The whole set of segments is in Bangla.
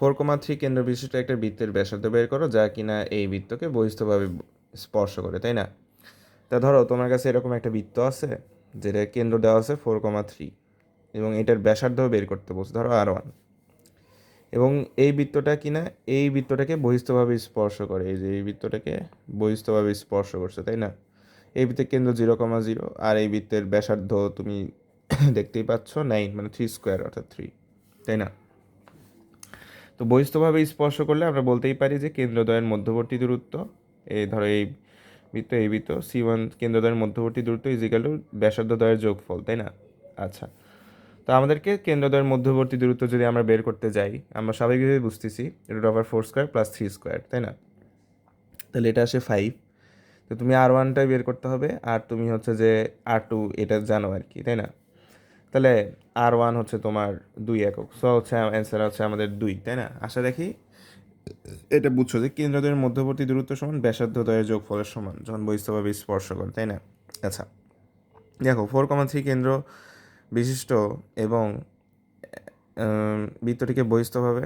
ফোর কমা থ্রি কেন্দ্র বিশিষ্ট একটা বৃত্তের ব্যাসার্ধ বের করো, যা কিনা এই বৃত্তকে বহিস্থভাবে স্পর্শ করে, তাই না? তা ধরো, তোমার কাছে এরকম একটা বৃত্ত আছে যেটা কেন্দ্র দেওয়া আছে ফোর কমা থ্রি, এবং এটার ব্যাসার্ধ বের করতে বলছে, ধরো আর ওয়ান। এবং এই বৃত্তটা কিনা এই বৃত্তটাকে বহিস্থভাবে স্পর্শ করে, এই যে এই বৃত্তটাকে বহিস্থভাবে স্পর্শ করছে, তাই না? এই বৃত্তের কেন্দ্র জিরো কমা জিরো, আর এই বৃত্তের ব্যাসার্ধ তুমি দেখতেই পাচ্ছ নাইন মানে থ্রি স্কোয়ার, অর্থাৎ থ্রি, তাই না? তো বহিস্থভাবে স্পর্শ করলে আমরা বলতেই পারি যে কেন্দ্রদ্বয়ের মধ্যবর্তী দূরত্ব এই ধরো এই বৃত্ত এই বৃত্ত সি ওয়ান কেন্দ্রদ্বয়ের মধ্যবর্তী দূরত্ব ইজিক্যাল টু ব্যাসার্ধ দ্বয়ের যোগফল, তাই না? আচ্ছা। তো আমাদেরকে কেন্দ্রদ্বয়ের মধ্যবর্তী দূরত্ব যদি আমরা বের করতে যাই, আমরা স্বাভাবিকভাবে বুঝতেছি root over four square plus three square তাই না? তাহলে এটা আসে ফাইভ তো তুমি আর ওয়ানটাই বের করতে হবে, আর তুমি হচ্ছে যে আর টু এটা জানো আর কি, তাই না? তাহলে আর ওয়ান হচ্ছে তোমার দুই একক। সো হচ্ছে অ্যান্সার হচ্ছে আমাদের দুই, তাই না? আশা দেখি এটা বুঝছ যে কেন্দ্রদের মধ্যবর্তী দূরত্ব সমান, ব্যাসার্ধ দ্বয়ের যোগফলের সমান, যখন বহিস্থভাবে স্পর্শ করে, তাই না? আচ্ছা দেখো ফোর কমা থ্রি কেন্দ্র বিশিষ্ট এবং বৃত্তটিকে বহিস্থভাবে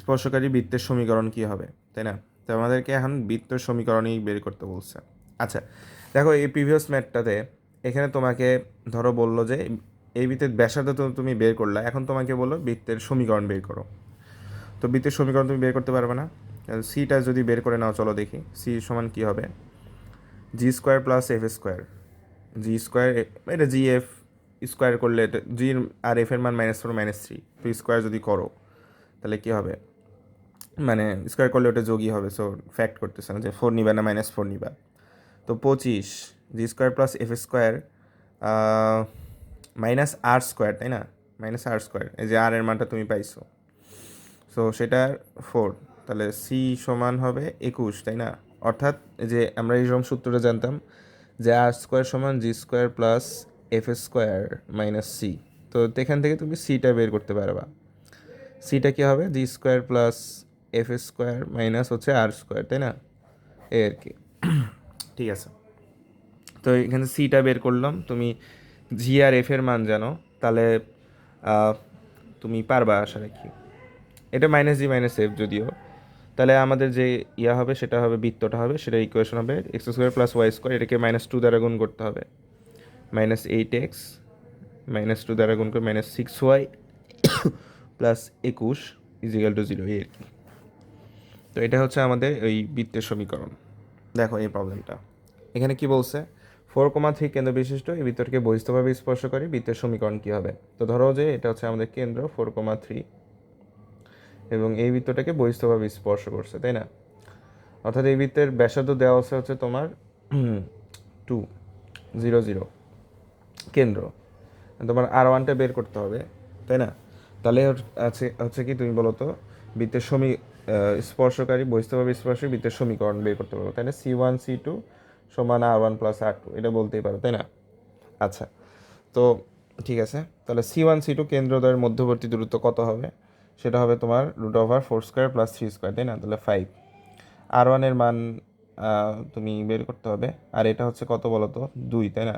স্পর্শকারী বৃত্তের সমীকরণ কী হবে, তাই না? তো আমাদেরকে এখন বৃত্তের সমীকরণই বের করতে বলছে। আচ্ছা দেখো এই প্রিভিয়াস ম্যাটটাতে এখানে তোমাকে ধরো বলল যে এই বৃত্তের ব্যাসার্ধ তো তুমি বের করলা। এখন তোমাকে বলল বৃত্তের সমীকরণ বের করো। তো বৃত্তের সমীকরণ তুমি বের করতে পারবে না। সিটা যদি বের করে নাও, চলো দেখি। সি সমান কী হবে? G square plus F square G square এটা জি এফ স্কোয়ার করলে জি আর এফ এর মান মাইনাস ফোর মাইনাস থ্রি তো স্কোয়ার যদি করো, তাহলে কী হবে? মানে স্কোয়ার করলে ওটা যোগই হবে সো ফ্যাক্ট করতেছে না যে ফোর নিবা না মাইনাস ফোর নিবা। তো পঁচিশ G square plus F square minus R square, তাই না? মাইনাস আর স্কোয়ার, এই যে আর এর মানটা তুমি পাইছো। সো সেটা ফোর তাহলে সি সমান হবে একুশ, তাই না? অর্থাৎ যে আমরা এইরকম সূত্রটা জানতাম যে আর স্কোয়ার সমান G square plus F square minus C তো এখান থেকে তুমি সিটা বের করতে পারবা। সিটা কী হবে? G square plus F square minus হচ্ছে আর স্কোয়ার, তাই না? এই আর কি। ঠিক আছে। তো এখানে সিটা বের করলাম, তুমি জি আর এফ এর মান জানো, তাহলে তুমি পারবা আশা রাখি। এটা মাইনাস জি মাইনাস এফ যদিও। তাহলে আমাদের যে ইয়া হবে, সেটা হবে বৃত্তটা হবে, সেটা ইকুয়েশন হবে X square plus Y square এটাকে মাইনাস টু দ্বারা গুণ করতে হবে। Minus eight X minus two দ্বারা গুণ করে মাইনাস সিক্স ওয়াই প্লাস একুশ ইজিক্যাল টু জিরো এই আর কি। তো এটা হচ্ছে আমাদের ওই বৃত্তের সমীকরণ। দেখো এই প্রবলেমটা এখানে কি বলছে? ফোর কমা থ্রি কেন্দ্র বিশিষ্ট, এই বৃত্তটিকে বহিস্থভাবে স্পর্শ করে বৃত্তের সমীকরণ কী হবে? তো ধরো যে এটা হচ্ছে আমাদের কেন্দ্র ফোর কমা থ্রি এবং এই বৃত্তটাকে বহিস্থভাবে স্পর্শ করছে, তাই না? অর্থাৎ এই বৃত্তের ব্যাসার্ধ দেওয়া আছে হচ্ছে তোমার টু জিরো জিরো কেন্দ্র। তোমার আর ওয়ানটা বের করতে হবে, তাই না? তাহলে আছে, হচ্ছে কি তুমি বলো তো, বৃত্তের সমী স্পর্শকারী বহিস্থভাবে স্পর্শী বৃত্তের সমীকরণ বের করতে পারব, তাই না? সি ওয়ান সি টু সমান R one plus R two এটা বলতেই পারো, তাই না? আচ্ছা তো ঠিক আছে, তাহলে সি ওয়ান সি টু কেন্দ্রদ্বয়ের মধ্যবর্তী দূরত্ব কত হবে? সেটা হবে তোমার root over four square plus three square তাই না? তাহলে ফাইভ আর ওয়ানের মান তুমি বের করতে হবে, আর এটা হচ্ছে কত বলো তো? দুই, তাই না?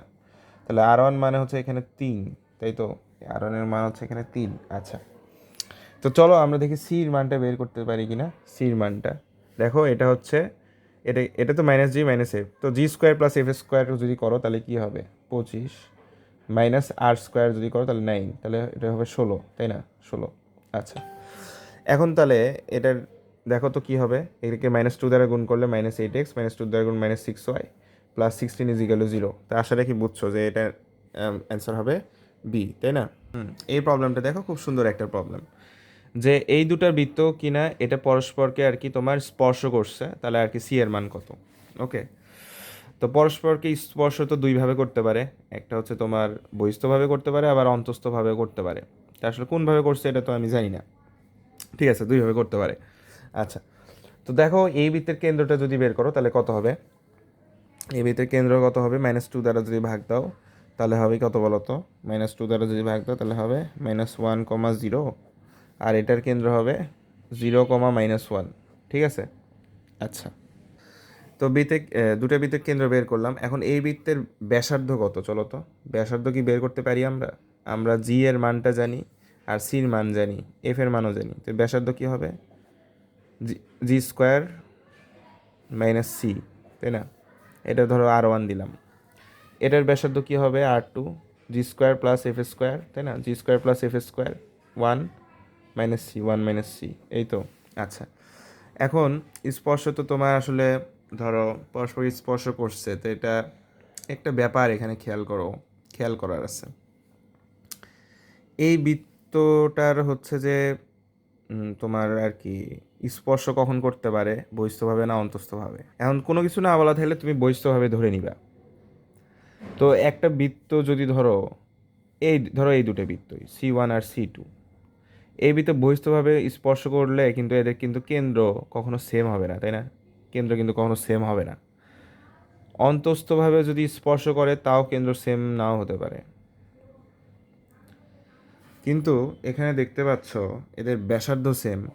তাহলে আর ওয়ান মানে হচ্ছে এখানে তিন, তাই তো? আর ওয়ানের মান হচ্ছে এখানে তিন আচ্ছা। তো চলো আমরা দেখি সির মানটা বের করতে পারি কি না সির মানটা। দেখো, এটা হচ্ছে এটা এটা তো মাইনাস জি মাইনাস এফ তো G square plus F square যদি করো, তাহলে কি হবে? পঁচিশ। মাইনাস আর স্কোয়ার যদি করো, তাহলে নাইন তাহলে এটা হবে ষোলো, তাই না? ষোলো। আচ্ছা। এখন তাহলে এটার, দেখো তো কী হবে? এটাকে মাইনাস টু দ্বারা গুণ করলে minus eight X minus two দ্বারা গুণ minus six Y plus sixteen is equal zero তা আশা রাখি বুঝছ যে এটার অ্যান্সার হবে বি তাই না? হুম, এই প্রবলেমটা দেখো, খুব সুন্দর একটা প্রবলেম যে এই দুটার বৃত্ত কিনা এটা পরস্পরকে আর কি তোমার স্পর্শ করছে, তাহলে আর কি সি এর মান কত? ওকে তো পরস্পরকে স্পর্শ তো দুইভাবে করতে পারে, একটা হচ্ছে তোমার বহিস্থভাবে করতে পারে, আবার অন্তস্থভাবে করতে পারে। তা আসলে কোনভাবে করছে এটা তো আমি জানি না। ঠিক আছে, দুইভাবে করতে পারে। আচ্ছা তো দেখো এই বৃত্তের কেন্দ্রটা যদি বের করো, তাহলে কত হবে? এই বৃত্তের কেন্দ্র কত হবে? মাইনাস টু দ্বারা যদি ভাগ দাও, তাহলে হবে কত বলো তো মাইনাস টু দ্বারা যদি ভাগ দাও, তাহলে হবে মাইনাস ওয়ান কমা জিরো আর এটার কেন্দ্র হবে জিরো কমা মাইনাস ওয়ান ঠিক আছে? আচ্ছা। তো বৃত্তে দুটো বৃত্তের কেন্দ্র বের করলাম। এখন এই বৃত্তের ব্যাসার্ধ কত? চলো তো। ব্যাসার্ধ কি বের করতে পারি আমরা? আমরা জি এর মানটা জানি আর সির মান জানি এফ এর মানও জানি। তো ব্যাসার্ধ কি হবে? G G square minus C তাই না? এটা ধরো আর ওয়ান দিলাম। এটার ব্যাসার্ধ কী হবে? R two G square plus F square তাই না? G square plus F square one minus C one minus C এই তো আচ্ছা। এখন, স্পর্শ তো তোমার আসলে, ধরো পরস্পর স্পর্শ করছে, তো এটা একটা ব্যাপার এখানে খেয়াল করো, খেয়াল করার আছে। এই বৃত্তটার হচ্ছে যে তোমার আর কি, স্পর্শ কখন করতে পারে? বহিস্থভাবে না অন্তস্থভাবে? এখন কোনো কিছু না বলা থাকলে তুমি বহিস্থভাবে ধরে নিবা। তো একটা বৃত্ত যদি ধরো, এই ধরো এই দুটো বৃত্তই সি ওয়ান আর সি টু এই বৃত্ত বহিস্থভাবে স্পর্শ করলে কিন্তু এদের কিন্তু কেন্দ্র কখনো সেম হবে না, তাই না? কেন্দ্র কিন্তু কখনো সেম হবে না। অন্তস্থভাবে যদি স্পর্শ করে, তাও কেন্দ্র সেম নাও হতে পারে। কিন্তু এখানে দেখতে পাচ্ছ, এদের ব্যাসার্ধ সেম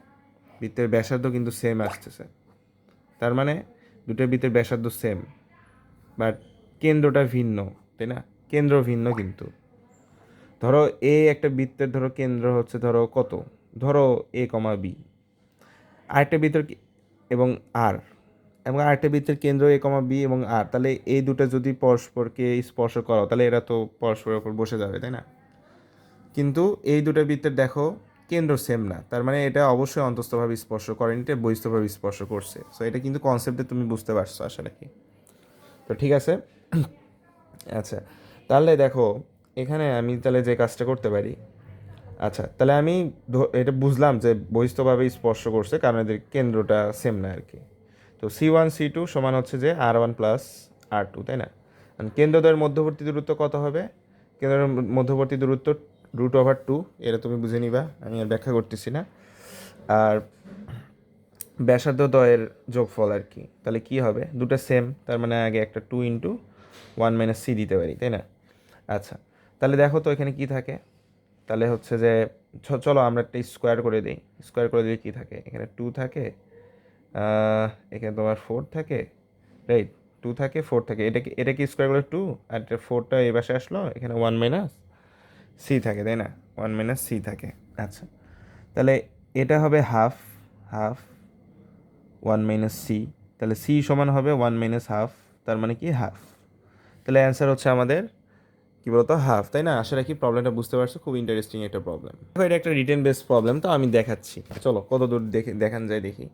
বৃত্তের ব্যাসার্ধ কিন্তু সেম আসতেছে। তার মানে দুটো বৃত্তের ব্যাসার্ধ সেম বাট কেন্দ্রটা ভিন্ন, তাই না? কেন্দ্র ভিন্ন কিন্তু। ধরো এ একটা বৃত্তের ধরো কেন্দ্র হচ্ছে ধরো কত? ধরো এ কমা বি আরেকটা বৃত্তের এবং আর এবং আরেকটা বৃত্তের কেন্দ্র এ কমা বি এবং আর তাহলে এই দুটো যদি পরস্পরকে স্পর্শ করো, তাহলে এরা তো পরস্পরের ওপর বসে যাবে, তাই না? কিন্তু এই দুটো বৃত্তের দেখো কেন্দ্র সেম না। তার মানে এটা অবশ্যই অন্তস্থভাবে স্পর্শ করেনি, এটা বহিস্থভাবে স্পর্শ করছে। সো এটা কিন্তু কনসেপ্টে তুমি বুঝতে পারছ আসলে কি তো ঠিক আছে? আচ্ছা। তাহলে দেখো এখানে আমি তাহলে যে কাজটা করতে পারি। আচ্ছা তাহলে আমি এটা বুঝলাম যে বহিস্থভাবে স্পর্শ করছে, কারণ এদের কেন্দ্রটা সেম না আর কি। তো সি ওয়ান সি টু সমান হচ্ছে যে R one plus R two তাই না? কেন্দ্রদ্বয়ের মধ্যবর্তী দূরত্ব কত হবে? কেন্দ্রের মধ্যবর্তী দূরত্ব রুট ওভার টু এটা তুমি বুঝে নিবা, আমি আর ব্যাখ্যা করতেছি না। আর ব্যাসার্ধ দ্বয়ের যোগফল আর কি, তাহলে কি হবে? দুটো সেম তার মানে আগে একটা two into one minus C দিতে পারি, তাই না? আচ্ছা তাহলে দেখো তো এখানে কি থাকে? তাহলে হচ্ছে যে চলো আমরা একটা স্কোয়ার করে দিই। স্কোয়ার করে দিলে কী থাকে? এখানে টু থাকে এখানে তোমার ফোর থাকে রাইট টু থাকে ফোর থাকে। এটা কি এটা কি স্কোয়ার করলে টু আর এটা ফোরটা এই পাশে আসলো, এখানে ওয়ান মাইনাস সি থাকে, তাই না? ওয়ান মাইনাস সি থাকে। আচ্ছা তাহলে এটা হবে half half one minus C তাহলে সি সমান হবে ওয়ান মাইনাস হাফ তার মানে কি হাফ তাহলে অ্যান্সার হচ্ছে আমাদের কি বলতো হাফ তাই না? আশা রাখি প্রবলেমটা বুঝতে পারছ, খুব ইন্টারেস্টিং একটা প্রবলেম এটা একটা রিটেন বেস প্রবলেম তো আমি দেখাচ্ছি। চলো, কত দূর দেখে দেখান যায় দেখি।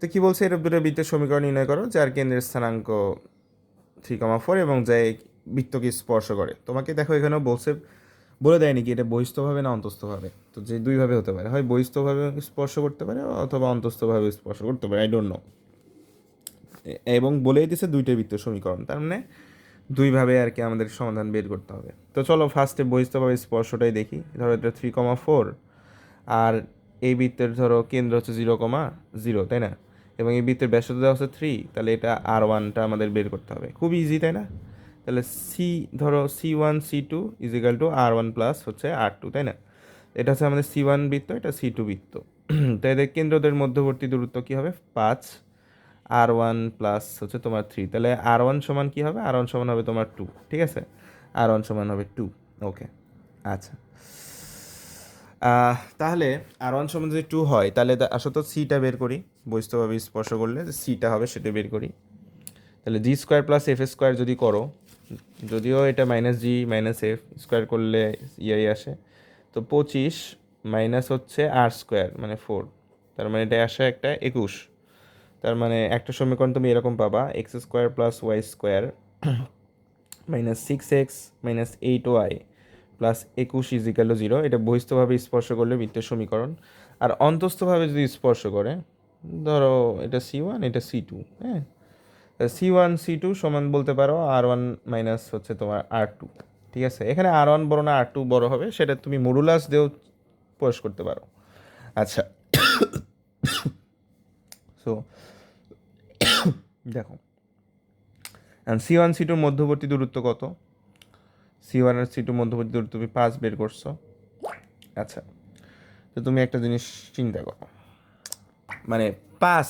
তো কি বলছে এর দুটো বৃত্তের সমীকরণ নির্ণয় করো, যার কেন্দ্রের স্থানাঙ্ক থ্রি কমা ফোর এবং যা বৃত্তকে স্পর্শ করে। তোমাকে দেখো, এখানেও বলছে, বলে দেয়নি কি, এটা বহিস্থভাবে না অন্তস্থভাবে? তো যে দুইভাবে হতে পারে, হয় বহিস্থভাবে স্পর্শ করতে পারে অথবা অন্তস্থভাবে স্পর্শ করতে পারে আই ডোন্ট নো এবং বলেই দিছে দুইটা বৃত্ত সমীকরণ, তার মানে দুইভাবে আর কি আমাদের সমাধান বের করতে হবে। তো চলো ফার্স্টে বহিস্থভাবে স্পর্শটাই দেখি। ধরো এটা থ্রি কমা ফোর আর এই বৃত্তের ধরো কেন্দ্র হচ্ছে জিরো কমা জিরো তাই না? এবং এই বৃত্তের ব্যাসার্ধ দেওয়া হচ্ছে থ্রি তাহলে এটা আর ওয়ানটা আমাদের বের করতে হবে। খুব ইজি তাই না? তাহলে সি ধরো C one C two is equal to R one plus হচ্ছে আর টু তাই না? এটা হচ্ছে আমাদের সি ওয়ান বৃত্ত, এটা সি টু বৃত্ত। তো এদের কেন্দ্রদের মধ্যবর্তী দূরত্ব কী হবে? পাঁচ। আর ওয়ান প্লাস হচ্ছে তোমার থ্রি তাহলে আর ওয়ান সমান কী হবে? আর ওয়ান সমান হবে তোমার টু ঠিক আছে? আর ওয়ান সমান হবে টু ওকে আচ্ছা। তাহলে আর ওয়ান সমান যদি টু হয়, তাহলে দা- আসো তো সিটা বের করি। বৈস্তভাবে স্পর্শ করলে যে সিটা হবে, সেটা বের করি। তাহলে G square plus F square যদি করো, যদিও এটা minus G minus F square করলে ইয়াই আসে, তো পঁচিশ মাইনাস হচ্ছে আর স্কোয়ার মানে ফোর তার মানে এটা আসে একটা একুশ। তার মানে একটা সমীকরণ তুমি এরকম পাবা X square plus Y square minus six X minus eight Y plus একুশ ইজিক্যাল জিরো এটা বহিস্থভাবে স্পর্শ করলে বৃত্তের সমীকরণ। আর অন্তস্থভাবে যদি স্পর্শ করে, ধরো এটা সি ওয়ান এটা সি টু হ্যাঁ? সি ওয়ান সি টু সমান বলতে পারো আর ওয়ান মাইনাস হচ্ছে তোমার আর টু ঠিক আছে? এখানে আর ওয়ান বড় না আর টু বড় হবে, সেটা তুমি মডুলাস দিয়েও প্রকাশ করতে পারো। আচ্ছা। সো দেখো। সি ওয়ান সি টুর মধ্যবর্তী দূরত্ব কত? সি ওয়ান আর সি টু মধ্যবর্তী দূরত্ব তুমি পাঁচ বের করছ। আচ্ছা তো তুমি একটা জিনিস চিন্তা করো। মানে পাঁচ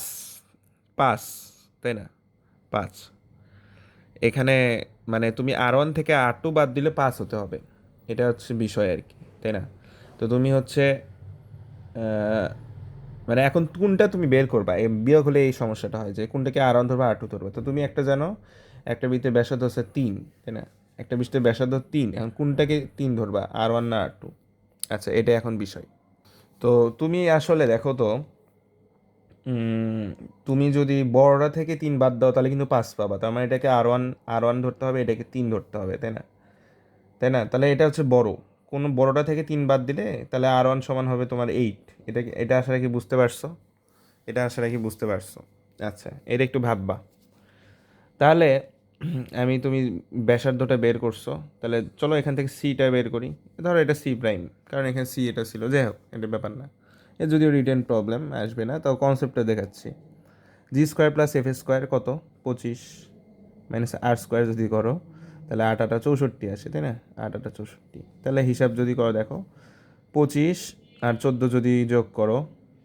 পাঁচ, তাই না? পাঁচ। এখানে মানে তুমি আর ওয়ান থেকে আর টু বাদ দিলে পাঁচ হতে হবে। এটা হচ্ছে বিষয় আর কি, তাই না? তো তুমি হচ্ছে মানে এখন কোনটা তুমি বের করবা? বিয়োগ হলে এই সমস্যাটা হয় যে কোনটাকে আর ওয়ান ধরবা আর টু ধরবা। তো তুমি একটা জানো, একটা বৃত্তের ব্যাসার্ধ হচ্ছে তিন, তাই না? একটা বৃত্তের ব্যাসার্ধ তিন, এখন কোনটাকে তিন ধরবা? আর ওয়ান না আর টু? আচ্ছা এটা এখন বিষয়। তো তুমি আসলে দেখো তো তুমি যদি বড়রা থেকে তিন বাদ দাও, তাহলে কিন্তু পাঁচ পাবা। তার মানে এটাকে আর ওয়ান আর ওয়ান ধরতে হবে, এটাকে তিন ধরতে হবে, তাই না? তাই না? তাহলে এটা হচ্ছে বড়। কোনো বড়টা থেকে তিন বাদ দিলে তাহলে আর ওয়ান সমান হবে তোমার এইট এটা এটা আসলে কি বুঝতে পারছ? এটা আসলে কি বুঝতে পারছ। আচ্ছা এটা একটু ভাববা। তাহলে আমি তুমি ব্যাসার্ধটা বের করছ, তাহলে চলো এখান থেকে সিটা বের করি। ধরো এটা সি প্রাইম কারণ এখানে সি এটা ছিল। যাই হোক, এটা ব্যাপার না। এ যদিও রিটেন প্রবলেম আসবে না তাও কনসেপ্টটা দেখাচ্ছি। G square plus F square কত? পঁচিশ। মাইনাস আর স্কোয়ার যদি করো তাহলে আট আটা চৌষট্টি আসে, তাই না? আট আটা চৌষট্টি। তাহলে হিসাব যদি করো, দেখো, পঁচিশ আর চোদ্দ যদি যোগ করো,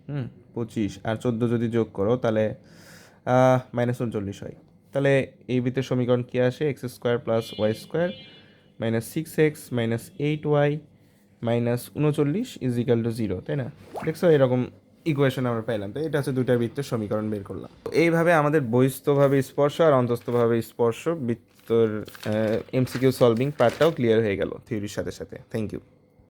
হুম, পঁচিশ আর চোদ্দ যদি যোগ করো, তাহলে মাইনাস উনচল্লিশ হয়। তাহলে এই ভিতরে সমীকরণ কী আসে? X square plus Y square minus six X minus eight Y minus উনচল্লিশ ইজ ইকাল টু জিরো তাই না? দেখছ, এরকম ইকুয়েশন আমরা পাইলাম। তো এটা হচ্ছে দুইটা বৃত্তের সমীকরণ বের করলাম। এইভাবে আমাদের বহিস্থভাবে স্পর্শ আর অন্তস্থভাবে স্পর্শ বৃত্তর এমসিকিউ সলভিং পার্টটাও ক্লিয়ার হয়ে গেল থিওরির সাথে সাথে। Thank you